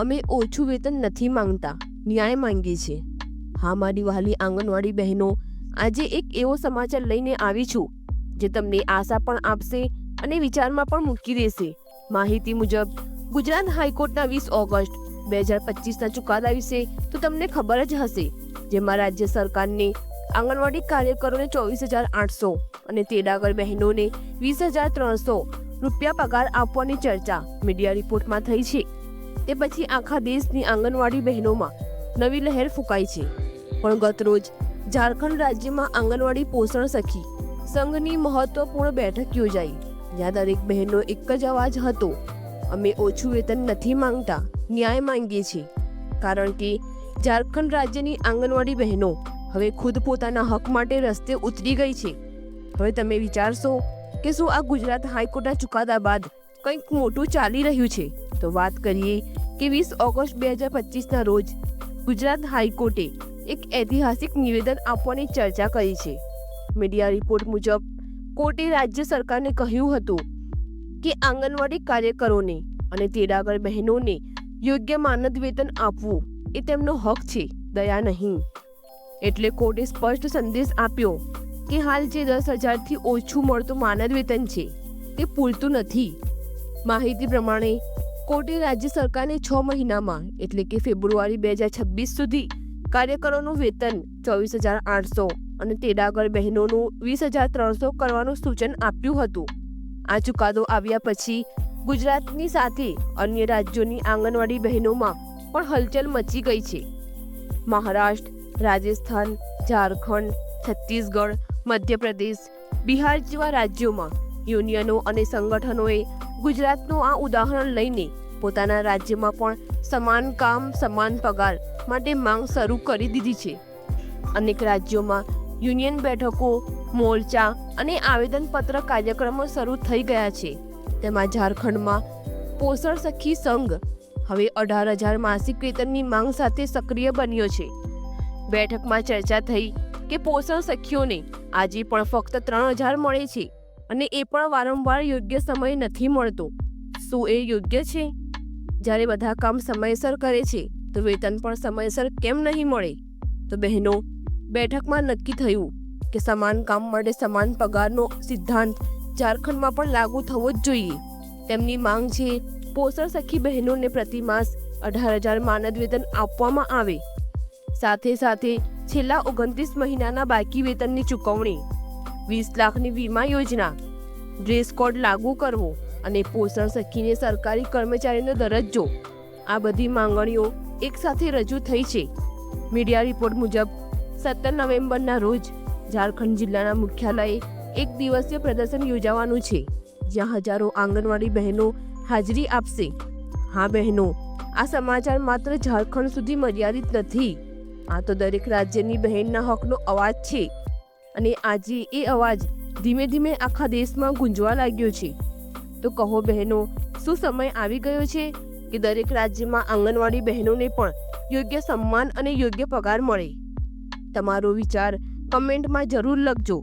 અમે ઓછું વેતન નથી માંગતા. ન્યાય માંગીએ છીએ. હા, મારી વહાલી આંગણવાડી બહેનો, આજે એક એવો સમાચાર લઈને આવી છું, જે તમને આશા પણ આપશે અને વિચારમાં પણ મૂકી દેશે. માહિતી મુજબ, ગુજરાત હાઈકોર્ટના વીસ ઓગસ્ટ, બે હજાર પચીસના ચુકાદા વિશે તો તમને ખબર જ હશે, જેમાં રાજ્ય સરકારને આંગણવાડી કાર્યકરોને ચોવીસ હજાર આઠસો અને તેડાગર બહેનોને વીસ હજાર ત્રણસો રૂપિયા પગાર આપવાની ચર્ચા મીડિયા રિપોર્ટમાં થઈ છે. તે પછી આખા દેશની આંગણવાડી બહેનોમાં નવી લહેર ફૂંકાઈ છે. પણ ગતરોજ ઝારખંડ રાજ્યમાં આંગણવાડી પોષણ સખી સંઘની મહત્વપૂર્ણ બેઠક યોજાઈ. જ્યાં દરેક બહેનનો એક જ અવાજ હતો, અમે ઓછું વેતન નથી માંગતા, ન્યાય માંગીએ છીએ. કારણ કે ઝારખંડ રાજ્યની આંગણવાડી બહેનો હવે ખુદ પોતાના હક માટે રસ્તે ઉતરી ગઈ છે. હવે તમે વિચારશો કે શું આ ગુજરાત હાઈકોર્ટના ચુકાદા બાદ કંઈક મોટું ચાલી રહ્યું છે? તો વાત કરીએ કે વીસ ઓગસ્ટ બે હજાર પચીસના રોજ ગુજરાત હાઈકોર્ટે એક ઐતિહાસિક નિવેદન આપવાની ચર્ચા કરી છે. મીડિયા રિપોર્ટ મુજબ, કોર્ટે રાજ્ય સરકારને કહ્યું હતું કે આંગણવાડી કાર્યકરોને અને તેડાગર બહેનોને યોગ્ય માનદ વેતન આપવું એ તેમનો હક છે, દયા નહીં. એટલે કોર્ટે સ્પષ્ટ સંદેશ આપ્યો કે હાલ જે દસ હજારથી ઓછું મળતું માનદ વેતન છે, તે પૂરતું નથી. માહિતી પ્રમાણે કોર્ટે રાજ્ય સરકારને છ મહિનામાં, એટલે કે ફેબ્રુઆરી બે હજાર છવ્વીસ સુધી, કાર્યકરોનું વેતન ચોવીસ હજાર આઠસો અને તેડાગર બહેનોનું વીસ હજાર ત્રણસો કરવાનું સૂચન આપ્યું હતું. આ ચુકાદો આવ્યા પછી ગુજરાતની સાથે અન્ય રાજ્યોની આંગણવાડી બહેનોમાં પણ હલચલ મચી ગઈ છે. મહારાષ્ટ્ર, રાજસ્થાન, ઝારખંડ, છત્તીસગઢ, મધ્યપ્રદેશ, બિહાર જેવા રાજ્યોમાં યુનિયનો અને સંગઠનોએ ગુજરાતનું આ ઉદાહરણ લઈને પોતાના રાજ્યમાં પણ સમાન કામ, સમાન પગાર માટે માંગ શરૂ કરી દીધી છે. અનેક રાજ્યોમાં યુનિયન બેઠકો, મોરચા અને આવેદનપત્ર કાર્યક્રમો શરૂ થઈ ગયા છે. તેમાં ઝારખંડમાં પોષણ સખી સંઘ હવે અઢાર હજાર માસિક વેતનની માંગ સાથે સક્રિય બન્યો છે. બેઠકમાં ચર્ચા થઈ કે પોષણ સખીઓને આજે પણ ફક્ત ત્રણ હજાર મળે છે. અને એ પણ વારંવાર યોગ્ય સમય નથી મળતો. શું એ યોગ્ય છે? જ્યારે બધા કામ સમયસર કરે છે, તો વેતન પણ સમયસર કેમ નહીં મળે? તો બહેનો, બેઠકમાં નક્કી થયું કે સમાન કામ માટે સમાન પગારનો સિદ્ધાંત ઝારખંડમાં પણ લાગુ થવો જ જોઈએ. તેમની માંગ છે, પોષણ સખી બહેનોને પ્રતિમાસ અઢાર હજાર માનદ વેતન આપવામાં આવે. સાથે સાથે છેલ્લા ઓગણત્રીસ મહિનાના બાકી વેતનની ચૂકવણી વીસ લાખની વીમા યોજના. ડ્રેસ કોડ લાગુ કરવો અને પોષણ સખીને સરકારી કર્મચારીનો દરજ્જો આ બધી માંગણીઓ એકસાથે રજૂ થઈ છે. મીડિયા રિપોર્ટ મુજબ, સત્તર નવેમ્બરના રોજ ઝારખંડ જિલ્લાના મુખ્યાલયે એક દિવસીય પ્રદર્શન યોજાવાનું છે, જ્યાં હજારો આંગણવાડી બહેનો હાજરી આપશે. હા બહેનો, આ સમાચાર માત્ર ઝારખંડ સુધી મર્યાદિત નથી. આ તો દરેક રાજ્યની બહેનના હકનો અવાજ છે. અને આજે એ અવાજ ધીમે ધીમે આખા દેશમાં ગુંજવા લાગ્યો છે. તો કહો બહેનો, શું સમય આવી ગયો છે કે દરેક રાજ્યમાં આંગણવાડી બહેનોને પણ યોગ્ય સન્માન અને યોગ્ય પગાર મળે? તમારો વિચાર કમેન્ટમાં જરૂર લખજો.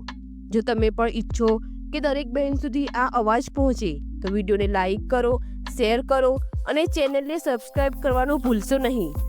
જો તમે પણ ઈચ્છો કે દરેક બહેન સુધી આ અવાજ પહોંચે, તો વિડીયોને લાઈક કરો, શેર કરો અને ચેનલને સબસ્ક્રાઇબ કરવાનું ભૂલશો નહીં.